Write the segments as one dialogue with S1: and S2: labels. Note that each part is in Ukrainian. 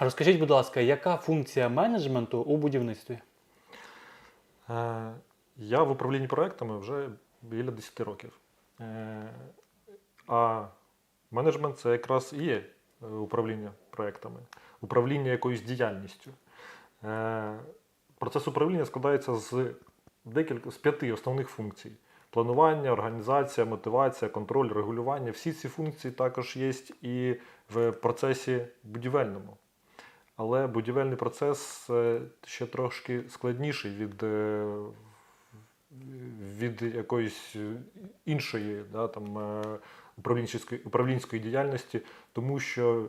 S1: Розкажіть, будь ласка, яка функція менеджменту у будівництві?
S2: Е, Я в управлінні проектами вже біля 10 років. Е, А менеджмент це якраз і є е, управління проектами, управління якоюсь діяльністю. Процес управління складається з декілька з п'яти основних функцій: планування, організація, мотивація, контроль, регулювання. Всі ці функції також є і в процесі будівельному. Але будівельний процес ще трошки складніший від, е, від якоїсь іншої да, там, е, управлінської, управлінської діяльності, тому що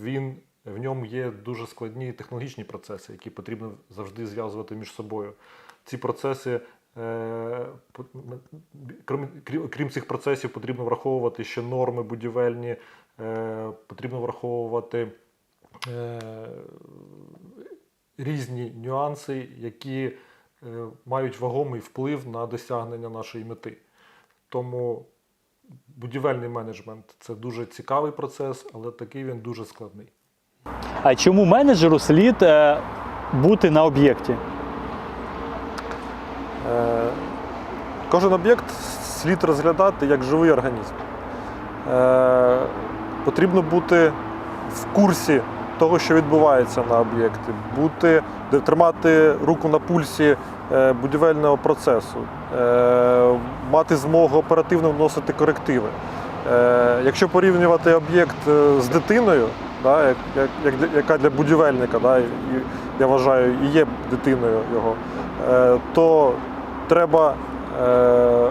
S2: він, в ньому є дуже складні технологічні процеси, які потрібно завжди зв'язувати між собою. Ці процеси, е, крім, крім- цих процесів, потрібно враховувати ще норми будівельні, е, потрібно враховувати різні нюанси, які е, мають вагомий вплив на досягнення нашої мети. Тому будівельний менеджмент це дуже цікавий процес, але такий він дуже складний.
S1: А чому менеджеру слід е, бути на об'єкті?
S2: Е, Кожен об'єкт слід розглядати як живий організм. Е, Потрібно бути в курсі того, що відбувається на об'єкті, бути, тримати руку на пульсі е, будівельного процесу, е, мати змогу оперативно вносити корективи. Е, Якщо порівнювати об'єкт з дитиною, да, як, як, яка для будівельника, да, я вважаю, і є дитиною його, то треба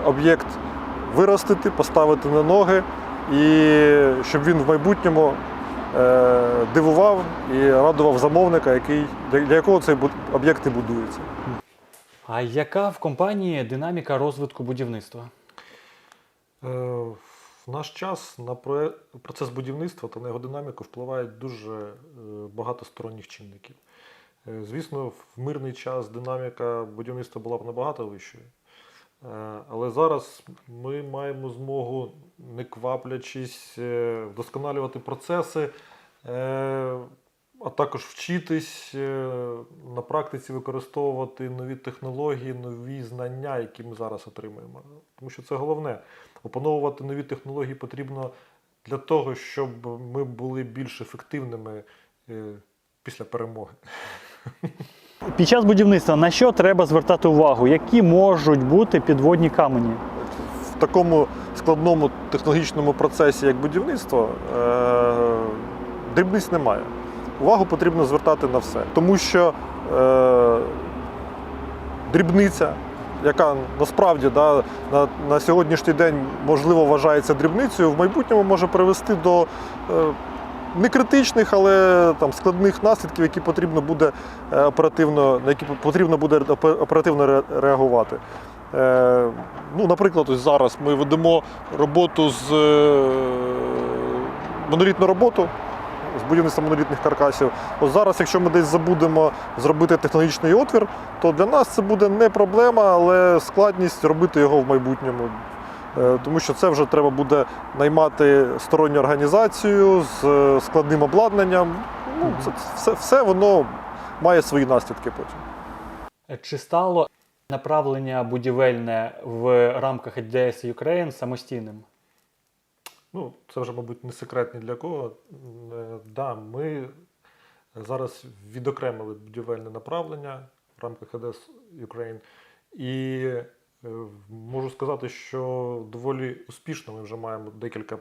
S2: об'єкт виростити, поставити на ноги, і щоб він в майбутньому дивував і радував замовника, який, для, якого цей об'єкт і будується.
S1: А яка в компанії динаміка розвитку будівництва?
S2: Е, В наш час на процес будівництва та на його динаміку впливають дуже е, багато сторонніх чинників. Е, Звісно, в мирний час динаміка будівництва була б набагато вищою. Е, Але зараз ми маємо змогу, не кваплячись, е, вдосконалювати процеси, е, а також вчитись на практиці використовувати нові технології, нові знання, які ми зараз отримуємо. Тому що це головне. Опановувати нові технології потрібно для того, щоб ми були більш ефективними після перемоги.
S1: Під час будівництва на що треба звертати увагу? Які можуть бути підводні камені?
S2: в такому складному технологічному процесі, як будівництво, е, дрібниць немає. Увагу потрібно звертати на все. Тому що е, дрібниця, яка насправді да, на, на сьогоднішній день можливо вважається дрібницею, в майбутньому може привести до е, не критичних, але там, складних наслідків, які потрібно буде е, оперативно, на які потрібно буде оперативно реагувати. Е, ну, наприклад, ось зараз ми ведемо роботу з е, монолітну роботу з будівництва монолітних каркасів. Ось зараз, якщо ми десь забудемо зробити технологічний отвір, то для нас це буде не проблема, але складність робити його в майбутньому. Е, Тому що це вже треба буде наймати сторонню організацію з е, складним обладнанням. Ну, це, все, все воно має свої наслідки потім.
S1: Чи стало направлення будівельне в рамках EDS Ukraine самостійним?
S2: Ну, це вже, мабуть, не секрет ні для кого. Е, Да, ми зараз відокремили будівельне направлення в рамках EDS Ukraine. І е, можу сказати, що доволі успішно ми вже маємо декілька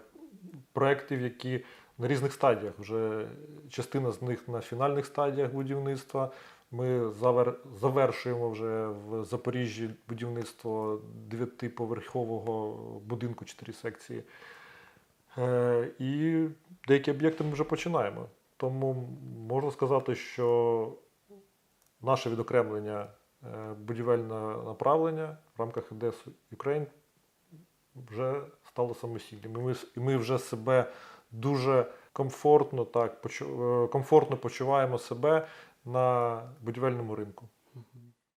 S2: проєктів, які на різних стадіях. Вже частина з них на фінальних стадіях будівництва. Ми завер- завершуємо вже в Запоріжжі будівництво дев'ятиповерхового будинку 4 секції. Е, І деякі об'єкти ми вже починаємо. Тому можна сказати, що наше відокремлення е, будівельного направлення в рамках ЕДЕС Ukraine вже стало самостійним. І ми, і ми вже себе дуже комфортно, так, е, комфортно почуваємо себе на будівельному ринку.